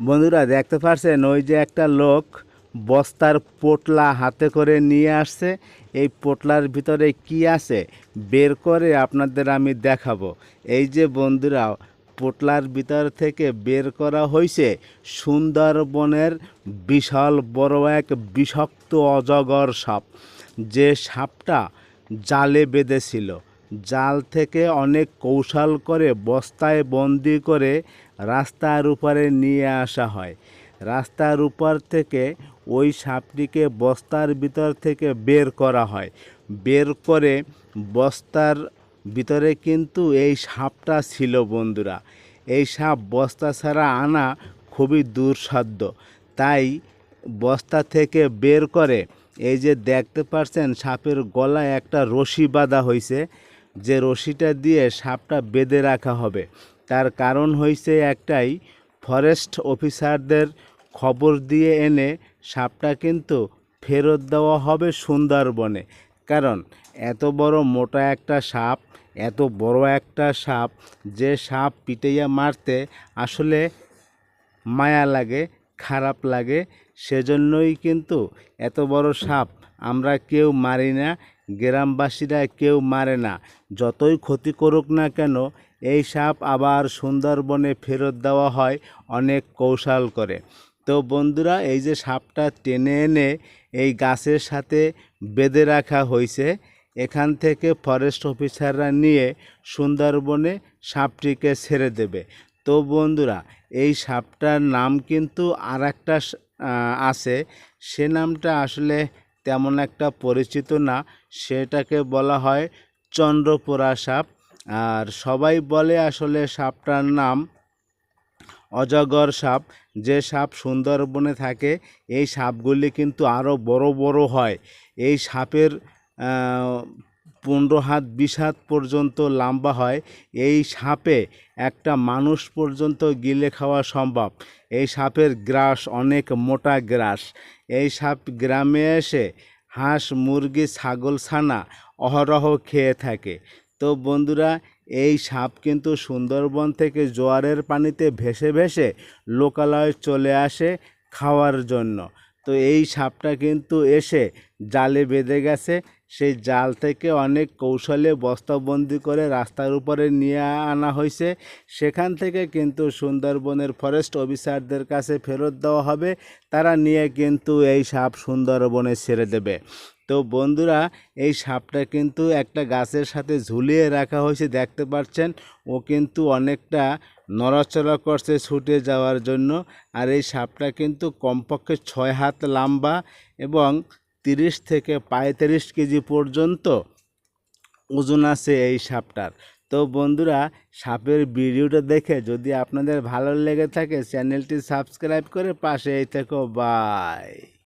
বন্ধুরা, দেখতে পাচ্ছেন ওই যে একটা লোক বস্তার পোটলা হাতে করে নিয়ে আসছে। এই পোটলার ভিতরে কি আছে? বের করে আপনাদের আমি দেখাবো। এই যে বন্ধুরা, পোটলার ভিতর থেকে বের করা হয়েছে সুন্দরবনের বিশাল বড় এক বিষাক্ত অজগর সাপ। যে সাপটা জালে বেঁধেছিল। জাল থেকে অনেক কৌশল করে বস্তায় বন্দি করে রাস্তার উপরে নিয়ে আসা হয়। রাস্তার উপর থেকে ওই সাপটিকে বস্তার ভিতর থেকে বের করা হয়। বের করে বস্তার ভিতরে কিন্তু এই সাপটা ছিল বন্ধুরা। এই সাপ বস্তা ছাড়া আনা খুবই দুঃসাধ্য। তাই বস্তা থেকে বের করে এই যে দেখতে পাচ্ছেন সাপের গলায় একটা রশি বাঁধা হয়েছে যে রশিটা দিয়ে সাপটা বেঁধে রাখা হবে। তার কারণ হয়েছে একটাই, ফরেস্ট অফিসারদের খবর দিয়ে এনে সাপটা কিন্তু ফেরত দেওয়া হবে সুন্দরবনে। কারণ, এত বড় মোটা একটা সাপ, এত বড় একটা সাপ, যে সাপ পিটাইয়া মারতে আসলে মায়া লাগে, খারাপ লাগে, সেজন্যই কিন্তু এত বড় সাপ আমরা কেউ মারি না, গ্রামবাসীরা কেউ মারে না। যতই ক্ষতি করুক না কেন, এই সাপ আবার সুন্দরবনে ফেরত দেওয়া হয়, অনেক কৌশল করে। তো বন্ধুরা, এই যে সাপটা টেনে এনে এই গাছের সাথে বেঁধে রাখা হয়েছে, এখান থেকে ফরেস্ট অফিসাররা নিয়ে সুন্দরবনে সাপটিকে ছেড়ে দেবে। তো বন্ধুরা, এই সাপটার নাম কিন্তু আর একটা আছে। সে নামটা আসলে তেমন একটা পরিচিত না। সেটাকে বলা হয় চন্দ্রপোড়া সাপ। আর সবাই বলে আসলে সাপটার নাম অজগর সাপ। যে সাপ সুন্দরবনে থাকে, এই সাপগুলি কিন্তু আরও বড় বড় হয়। এই সাপের পনেরো হাত বিশ হাত পর্যন্ত লম্বা হয়। এই সাপে একটা মানুষ পর্যন্ত গিলে খাওয়া সম্ভব। এই সাপের গ্রাস অনেক মোটা গ্রাস। এই সাপ গ্রামে এসে হাঁস, মুরগি, ছাগল, ছানা অহরহ খেয়ে থাকে। তো বন্ধুরা, এই সাপ কিন্তু সুন্দরবন থেকে জোয়ারের পানিতে ভেসে ভেসে লোকালয়ে চলে আসে খাওয়ার জন্য। তো এই সাপটা কিন্তু এসে জালে বেঁধে গেছে। সেই জাল থেকে অনেক কৌশলে বস্তাবন্দি করে রাস্তার উপরে নিয়ে আনা হয়েছে। সেখান থেকে কিন্তু সুন্দরবনের ফরেস্ট অফিসারদের কাছে ফেরত দেওয়া হবে। তারা নিয়ে কিন্তু এই সাপ সুন্দরবনে ছেড়ে দেবে। তো বন্ধুরা, এই সাপটা কিন্তু একটা গাছের সাথে ঝুলিয়ে রাখা হয়েছে, দেখতে পাচ্ছেন? ও কিন্তু অনেকটা নড়াচড়া করছে ছুটে যাওয়ার জন্য। আর এই সাপটা কিন্তু কমপক্ষে ছয় হাত লম্বা এবং তিরিশ থেকে পঁয়ত্রিশ কেজি পর্যন্ত ওজন আছে এই সাপটার। তো বন্ধুরা, সাপের ভিডিওটা দেখে যদি আপনাদের ভালো লেগে থাকে, চ্যানেলটি সাবস্ক্রাইব করে পাশে এই থেকো, বাই।